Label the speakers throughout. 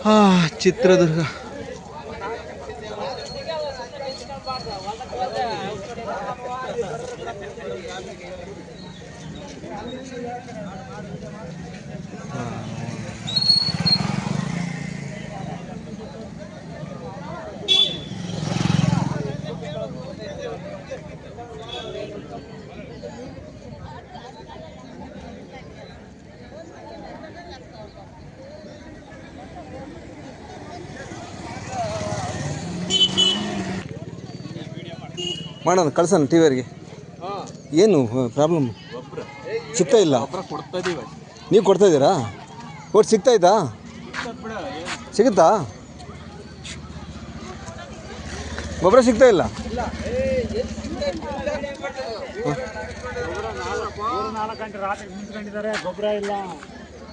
Speaker 1: ಹಾಂ ಮಾಡೋಣ ಕಳ್ಸೋಣ ಟಿ ವಿಯವ್ರಿಗೆ ಏನು ಪ್ರಾಬ್ಲಮ್ ಸಿಗ್ತಾ ಇಲ್ಲ.
Speaker 2: ಕೊಡ್ತಾ ಇದೀವಿ.
Speaker 1: ನೀವು ಕೊಡ್ತಾ ಇದ್ದೀರಾ? ಒಟ್ಟು ಸಿಗ್ತಾ ಇದ್ದಾ? ಸಿಗುತ್ತಾ? ಗೊಬ್ಬರ ಸಿಗ್ತಾ ಇಲ್ಲ?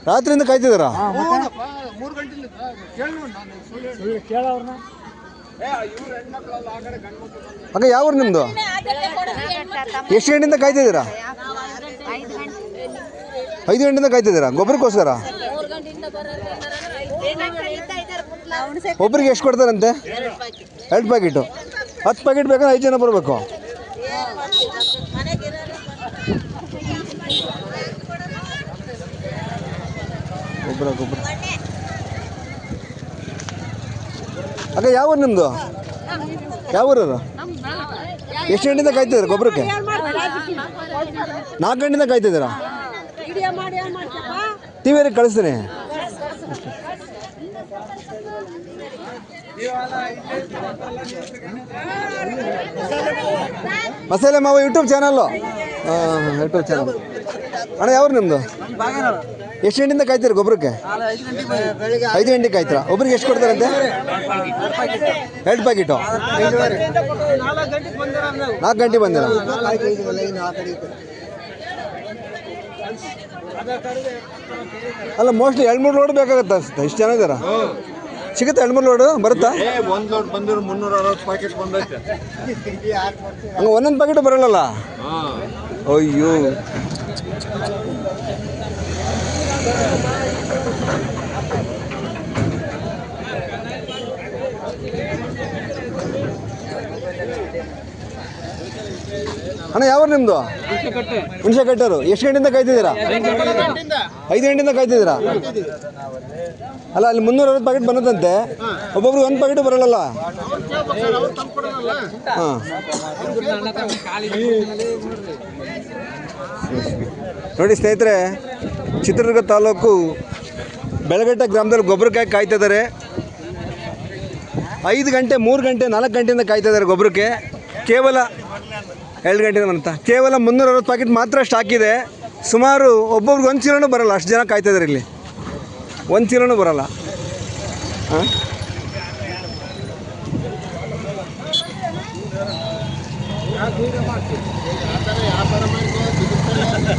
Speaker 1: ರಾತ್ರಿಯಿಂದ ಕಾಯ್ತಿದ್ದೀರಾ? ಅಕ್ಕ ಯಾವ ಊರು ನಿಮ್ಮದು ಎಷ್ಟು ಗಂಟೆಯಿಂದ ಕಾಯ್ತಿದ್ದೀರಾ? ಐದು ಗಂಟೆಯಿಂದ ಕಾಯ್ತಿದ್ದೀರಾ? ಗೊಬ್ಬರಕ್ಕೋಸ್ಕರ? ಒಬ್ಬರಿಗೆ ಎಷ್ಟು ಕೊಡ್ತಾರಂತೆ? ಎರಡು ಪ್ಯಾಕೆಟು ಹತ್ತು ಪ್ಯಾಕೆಟ್ ಬೇಕಾದ್ರೆ ಐದು ಜನ ಬರಬೇಕು. ಗೊಬ್ಬರ ಗೊಬ್ಬರ. ಅಕ್ಕ, ಯಾವ ನಿಮ್ಮದು ಯಾವ ಊರು ಎಷ್ಟು ಗಂಟೆಯಿಂದ ಕಾಯ್ತಿದ್ದೀರಾ ಗೊಬ್ಬರಕ್ಕೆ? ನಾಲ್ಕು ಗಂಟೆಯಿಂದ ಕಾಯ್ತಿದ್ದೀರಾ? ಟಿ ವಿಯಲ್ಲಿ ಕಳಿಸ್ತೀನಿ. ಮಸಾಲೆ ಮಾವು ಯೂಟ್ಯೂಬ್ ಚಾನಲ್ಲು ಯೂಟ್ಯೂಬ್ ಚಾನಲ್ ಅಣ್ಣ ಯಾವ್ರು ನಿಮ್ಮದು ಎಷ್ಟು ಗಂಟೆಯಿಂದ ಕಾಯ್ತೀರ ಗೊಬ್ಬರಕ್ಕೆ? ಐದು ಗಂಟೆಗೆ ಕಾಯ್ತೀರಾ? ಒಬ್ರಿಗೆ ಎಷ್ಟು ಕೊಡ್ತಾರಂತೆ? ಎರಡು ಪ್ಯಾಕೆಟು. ನಾಲ್ಕು ಗಂಟೆ ಬಂದಿರ? ಅಲ್ಲ ಮೋಸ್ಟ್ಲಿ ಎರಡು ಮೂರು ಲೋಡ್ ಬೇಕಾಗತ್ತೆ ಅನ್ಸುತ್ತೆ. ಇಷ್ಟು ಜನ ಇದ್ದಾರ ಸಿಗುತ್ತೆ ಎರಡು ಮೂರು ಲೋಡು? ಬರುತ್ತಾ?
Speaker 2: ಒಂದು ಲೋಡ್ ಬಂದಿರೋ ಮುನ್ನೂರ ಅರವತ್ತು ಪ್ಯಾಕೆಟ್ ಬಂದೈತೆ.
Speaker 1: ಒಂದೊಂದು ಪ್ಯಾಕೆಟ್ ಬರಲ್ಲಲ್ಲ? ಅಯ್ಯೋ. ಅಣ್ಣ ಯಾವ ನಿಮ್ಮದು ಹುಣಸೆ ಕಟ್ಟರು ಎಷ್ಟು ಗಂಟೆಯಿಂದ ಕಾಯ್ತಿದ್ದೀರಾ? ಐದು ಗಂಟೆಯಿಂದ ಕಾಯ್ತಿದ್ದೀರಾ? ಅಲ್ಲ ಅಲ್ಲಿ ಮುನ್ನೂರ ಅರವತ್ತು ಪ್ಯಾಕೆಟ್ ಬಂದದಂತೆ ಒಬ್ಬೊಬ್ರು ಒಂದು ಪ್ಯಾಕೆಟ್ ಬರಲ್ಲ ಹಾಂ. ನೋಡಿ ಸ್ನೇಹಿತರೆ ಚಿತ್ರದುರ್ಗ ತಾಲೂಕು ಬೆಳಗಟ್ಟ ಗ್ರಾಮದಲ್ಲಿ ಗೊಬ್ಬರಕ್ಕಾಗಿ ಕಾಯ್ತಾ ಇದ್ದಾರೆ ಐದು ಗಂಟೆ, ಮೂರು ಗಂಟೆ, ನಾಲ್ಕು ಗಂಟೆಯಿಂದ ಕಾಯ್ತಾ ಇದ್ದಾರೆ ಗೊಬ್ಬರಕ್ಕೆ. ಕೇವಲ ಎರಡು ಗಂಟೆ ಅಂತ ಕೇವಲ ಮುನ್ನೂರ ಅರವತ್ತು ಪ್ಯಾಕೆಟ್ ಮಾತ್ರ ಸ್ಟಾಕ್ ಇದೆ. ಸುಮಾರು ಒಬ್ಬೊಬ್ರಿಗೆ ಒಂದು ಚೀಲನೂ ಬರಲ್ಲ. ಅಷ್ಟು ಜನ ಕಾಯ್ತಿದ್ದಾರೆ ಇಲ್ಲಿ. ಒಂದು ಚೀಲನೂ ಬರಲ್ಲ. ಹಾಂ?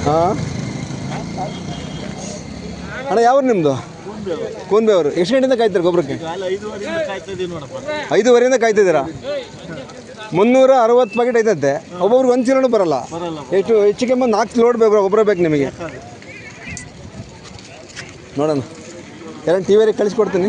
Speaker 1: ಹಾಂ? ಅಣ್ಣ ಯಾವ ನಿಮ್ಮದು ಕೂನ್ಬೆ ಅವರು ಎಷ್ಟು ಗಂಟೆಯಿಂದ ಕಾಯ್ತಾರೆ ಗೊಬ್ಬರಕ್ಕೆ?
Speaker 2: ಐದುವರೆಯಿಂದ
Speaker 1: ಕಾಯ್ತಿದ್ದೀರಾ? ಮುನ್ನೂರ ಅರವತ್ತು ಪ್ಯಾಕೆಟ್ ಐತಂತೆ. ಒಬ್ಬೊಬ್ರು ಒಂದು ಚೀಲನೂ ಬರಲ್ಲ. ಎಷ್ಟು ಹೆಚ್ಚಿಗೆ ಬಂದು ನಾಲ್ಕು ಲೋಡ್ ಬೇಕು ಗೊಬ್ಬರ ಬೇಕು ನಿಮಗೆ. ನೋಡೋಣ. ಎರಡು ಟಿ ವಿಯಲ್ಲಿ ಕಳಿಸ್ಕೊಡ್ತೀನಿ